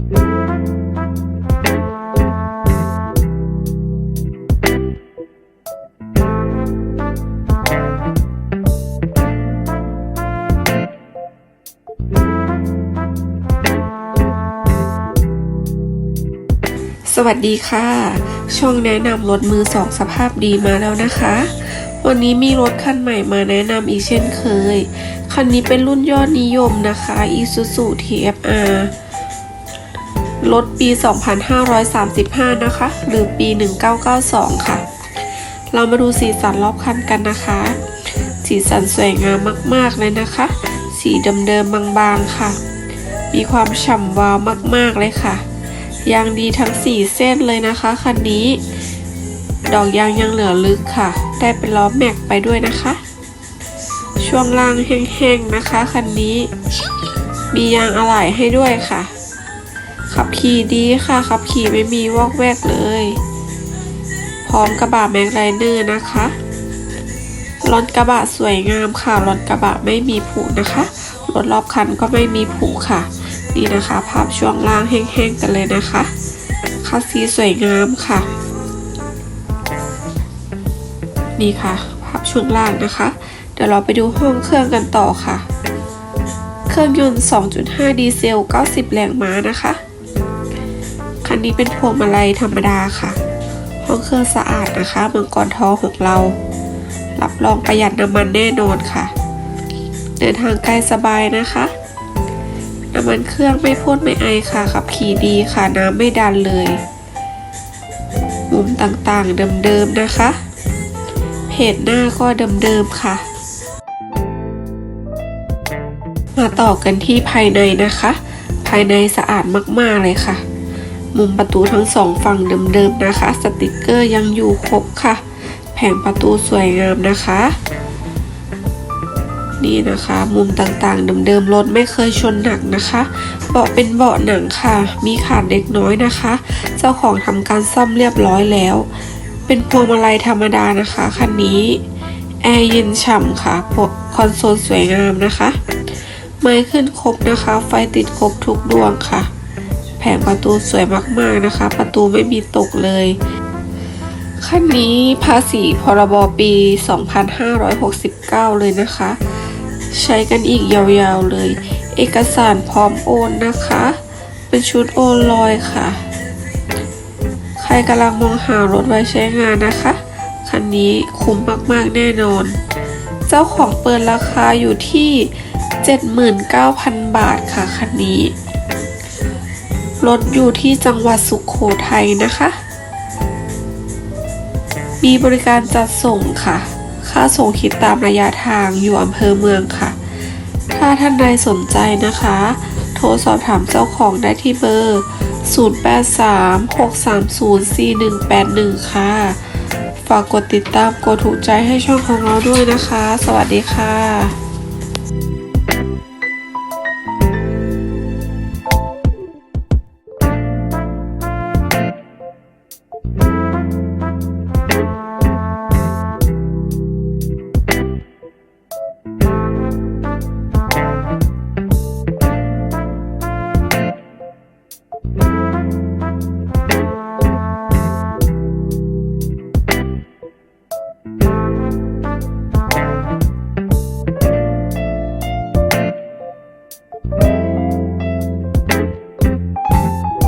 สวัสดีค่ะ ช่องแนะนำรถมือสองสภาพดีมาแล้วนะคะ วันนี้มีรถคันใหม่มาแนะนำอีกเช่นเคย คันนี้เป็นรุ่นยอดนิยมนะคะ Isuzu TFR รถปี 2535 นะคะ หรือปี 1992 ค่ะ เรามาดูสีสันรอบคันกันนะคะ สีสันสวยงามมากๆเลยนะคะ สีเดิมๆบางๆค่ะ มีความฉ่ำวาวมากๆเลยค่ะ ยางดีทั้ง 4 เส้นเลยนะคะคันนี้ ดอกยางยังเหลือลึกค่ะ ได้เป็นล้อแม็กไปด้วยนะคะ ช่วงล่างแห้งๆนะคะคันนี้ มียางอะไหล่ให้ด้วยค่ะ ขับขี่ดีค่ะ ขับขี่ไม่มีวอกแวกเลย พร้อมกระบะแม็กไลเนอร์นะคะรถกระบะสวยงามค่ะรถกระบะไม่มีผุนะคะรถรอบคันก็ไม่มีผุค่ะ นี่นะคะ ภาพช่วงล่างแห้งๆกันเลยนะคะคัสซีสวยงามค่ะ นี่ค่ะ ภาพช่วงล่างนะคะ เดี๋ยวเราไปดูห้องเครื่องกันต่อค่ะ เครื่องยนต์ 2.5 ดีเซล 90 แรงม้านะคะ คันนี้เป็นพวงมาลัยธรรมดาค่ะ ห้องเครื่องสะอาดนะคะมังกรทองของเรา รับรองประหยัดน้ำมันแน่นอนค่ะ เดินทางไกลสบายนะคะน้ำมันเครื่องไม่พ่นไม่ไอค่ะขับขี่ดีค่ะน้ำไม่ดันเลยมุมต่างๆเดิมๆนะคะ เพจหน้าก็เดิมๆค่ะ มาต่อกันที่ภายในนะคะ ภายในสะอาดมากๆเลยค่ะ มุมประตูทั้งสองฝั่งเดิมๆนะคะ สติกเกอร์ยังอยู่ครบค่ะ แผงประตูสวยงามนะคะ นี่นะคะ มุมต่างๆเดิมๆรถไม่เคยชนหนักนะคะเบาะเป็นเบาะหนังค่ะ มีขาดเล็กน้อยนะคะ เจ้าของทำการซ่อมเรียบร้อยแล้ว เป็นพวงมาลัยธรรมดานะคะคันนี้แอร์เย็นฉ่ำค่ะคอนโซลสวยงามนะคะ ไม้ขึ้นครบนะคะ ไฟติดครบทุกดวงค่ะ แผงประตูสวยมากๆนะคะ ประตูไม่มีตกเลยคันนี้ภาษีพรบปี 2569 เลยนะคะ ใช้กันอีกยาวๆเลย เอกสารพร้อมโอนนะคะ เป็นชุดโอนลอยค่ะ ใครกำลังมองหารถไว้ใช้งานนะคะคันนี้คุ้มมากๆแน่นอน เจ้าของเปิดราคาอยู่ที่ 79,000 บาทค่ะคันนี้ รถอยู่ที่จังหวัดสุขโขทัยนะคะ มีบริการจัดส่งค่ะ ค่าส่งคิดตามระยะทางอยู่อำเภอเมืองค่ะ ถ้าท่านใดสนใจนะคะ โทรสอบถามเจ้าของได้ที่เบอร์ 0836304181 ค่ะ ฝากกดติดตามกดถูกใจให้ช่องของเราด้วยนะคะ สวัสดีค่ะ